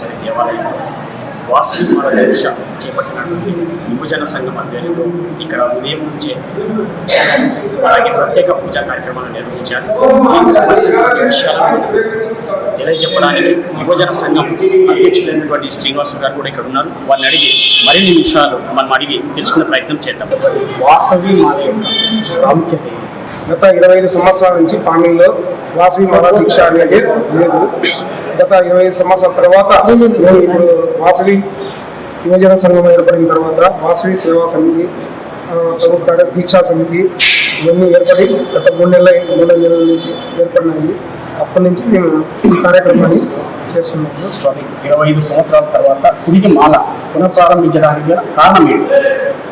కన్యకా దేవాలయంలో వాసవి దీక్ష చేపట్టినటువంటి యువజన సంఘం ఆధ్వర్యంలో ఇక్కడ ఉదయం నుంచే అలాగే ప్రత్యేక పూజా కార్యక్రమాలు నిర్వహించారు. దీనికి సంబంధించినటువంటి విషయాలను తెలియజెప్పడానికి యువజన సంఘం అధ్యక్షులైనటువంటి శ్రీనివాసు గారు కూడా ఇక్కడ ఉన్నారు. వాళ్ళని అడిగి మరిన్ని విషయాలు మనం అడిగి తెలుసుకునే ప్రయత్నం చేద్దాం. వాసవి మాల యొక్క ప్రాముఖ్యత. గత ఇరవై ఐదు సంవత్సరాల నుంచి పాండ్యంలో వాసవి మాల దీక్ష అనేది లేదు. గత ఇరవై ఐదు సంవత్సరాల తర్వాత మేము ఇప్పుడు వాసవి యువజన సంఘం ఏర్పడిన తర్వాత వాసవి సేవా సమితి ప్రభుత్వ దీక్షా సమితి ఇవన్నీ ఏర్పడి గత మూడు నెలల మూడు నెలల నుంచి ఏర్పడినాయి. అప్పటి నుంచి మేము ఈ కార్యక్రమాన్ని చేస్తున్నాము. స్వామి ఇరవై ఐదు సంవత్సరాల తర్వాత తిరిగి మాల పునఃప్రారంభించడానికి కారణం ఏంటి?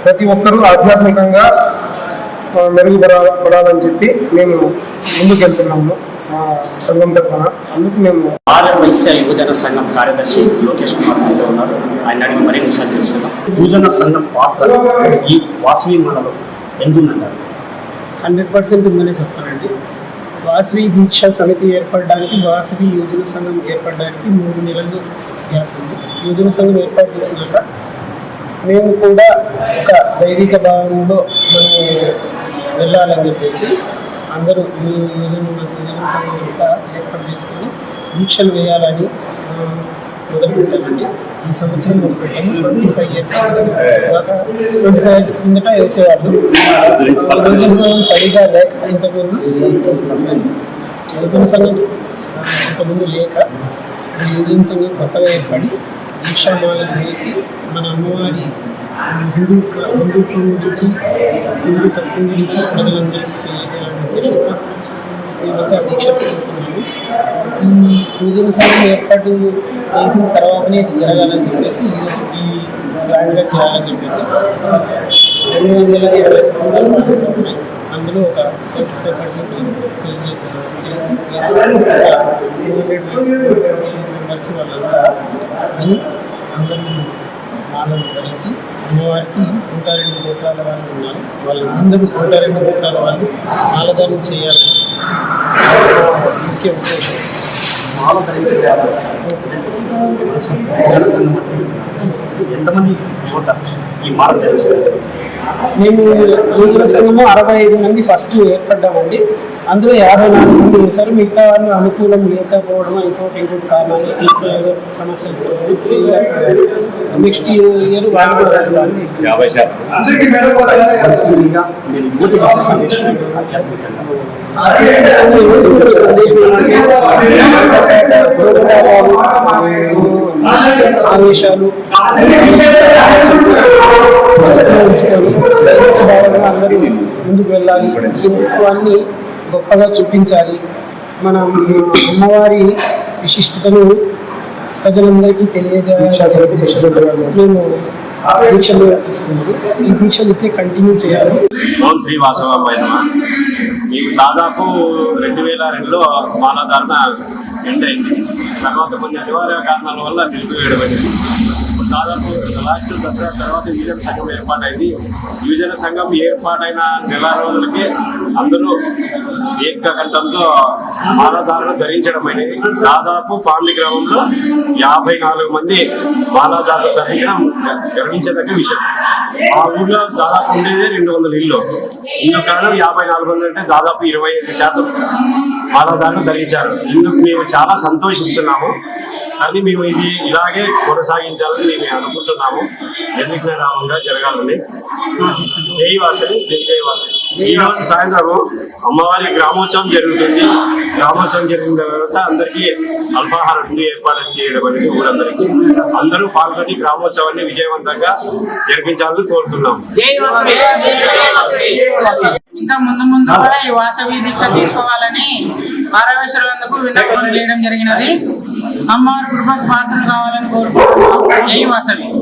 ప్రతి ఒక్కరూ ఆధ్యాత్మికంగా మెరుగుపడాలని చెప్పి మేము ముందుకు సంఘం తరఫున అందుకు మేము ఆర్యవైశ్య యువజన సంఘం కార్యదర్శి లోకేష్ కుమార్ గారితో ఉన్నారు. ఆయన అడిగి మరిన్ని విషయాలు తెలుసుకుందాం. యువజన సంఘం పాత్ర ఈ వాసవి మాలలో ఎందుందంటారు హండ్రెడ్ పర్సెంట్ ఉందనే చెప్తానండి. వాసవి దీక్ష సమితి ఏర్పడడానికి వాసవి యోజన సంఘం ఏర్పడడానికి మూడు నెలలు గ్యాప్ ఉంది. యోజన సంఘం ఏర్పాటు చేసినాక మేము కూడా ఒక దైవిక భావంలో మనం వెళ్ళాలని చెప్పేసి అందరూ ఈ యూజన్ యోజన సంఘం అంతా ఏర్పాటు చేసుకొని దీక్షలు వేయాలని మొదలుపెట్టామండి. ఈ సంవత్సరం మొదలుపెట్టాము ట్వంటీ ఫైవ్ ఇయర్స్ దాకా ట్వంటీ ఫైవ్ ఇయర్స్ కిందట వేసేవాళ్ళు. రోజులు సరిగా లేక ఇంతకుముందు యువజన సంఘం ఇంతకుముందు లేక ఈ యువజన సంఘం కొత్తగా ఏర్పడి దీక్షామాలను వేసి మన అమ్మవారి హిందూ హిందుత్వం గురించి హిందూ తత్వం గురించి ప్రజలందరికీ తెలియజేయాలనే ఈ సంఘం ఏర్పాటు చేసిన తర్వాతనే ఇది జరగాలని చెప్పేసి ఈ- గ్రాండ్గా చేయాలని చెప్పేసి రెండు వందల ఇరవై అందులో ఒక ట్వంటీ ఫైవ్ పర్సెంట్ చేసి చేసి మెంబర్స్ వాళ్ళంతా అందరూ మాలను ధరించి అమ్మవారికి నూట రెండు గోత్రాల వాళ్ళు ఉన్నారు. వాళ్ళందరూ నూట రెండు గోత్రాల వాళ్ళు మాలదానం చేయాలి. ముఖ్య ఉద్దేశం. ఎంతమంది ఈ మాల మేము సంఘము అరవై ఐదు మంది ఫస్ట్ ఏర్పడ్డామండి. అందులో యాభై నాలుగు మంది వేశారు మిగతా వాళ్ళు అనుకూలం లేకపోవడం ఇంకోటి ఇంకోటి కారణాలు ఇంట్లో ఏదో సమస్యలు నెక్స్ట్ ఇయర్ వాళ్ళు కూడా వేస్తారు. యాభై ఆవేశాలు ఉంచుకొని అందరూ ముందుకు వెళ్ళాలి. హిందుత్వాన్ని గొప్పగా చూపించాలి. మన అమ్మవారి విశిష్టతను ప్రజలందరికీ తెలియజేయాలి. మేము దీక్షలు తీసుకున్నాము ఈ దీక్షలు ఇట్లే కంటిన్యూ చేయాలి. ఓం శ్రీ వాసవాంబాయి నమ. మీకు దాదాపు రెండు వేల రెండులో మాలాధారణ ఎండ్ అయింది. తర్వాత కొన్ని అనివార్య కారణాల వల్ల నిలిపివేయడమైంది ఇప్పుడు దాదాపు లాస్ట్ దసరా తర్వాత యువజన సంఘం ఏర్పాటైంది. యువజన సంఘం ఏర్పాటైన నెల రోజులకి అందరూ ఏకకంఠంతో మాలాధారణ ధరించడం అనేది దాదాపు పాండి గ్రామంలో యాభై నాలుగు మంది మాలాధారణ ధరించడం గర్వించదగ్గ విషయం. ఆ ఊళ్ళో దాదాపు ఉండేది రెండు వందల ఇల్లు ఇందుకు కాలం యాభై నాలుగు మంది అంటే దాదాపు ఇరవై ఐదు శాతం మాలాధారణ ధరించారు. ఇందుకు మేము చాలా సంతోషిస్తున్నాము. కానీ మేము ఇది ఇలాగే కొనసాగించాలని మేము అనుకుంటున్నాము. రాకుండా జరగాలని. జై వాసని జై వాసని ఈ రోజు సాయంత్రం అమ్మవారి గ్రామోత్సవం జరుగుతుంది. గ్రామోత్సవం జరిగిన తర్వాత అందరికీ అల్పాహారం ఏర్పాటు చేయడం అనేది ఊరందరికీ. అందరూ పాల్గొని గ్రామోత్సవాన్ని విజయవంతంగా జరిపించాలని కోరుతున్నాం. ఇంకా ముందు ముందు కూడా ఈ వాసవి దీక్ష తీసుకోవాలని పారవేశ్వరులందుకు విన్నపం చేయడం జరిగినది. అమ్మవారి కృపకు పాత్రలు కావాలని కోరుకుంటున్నాం. జై వాసవి.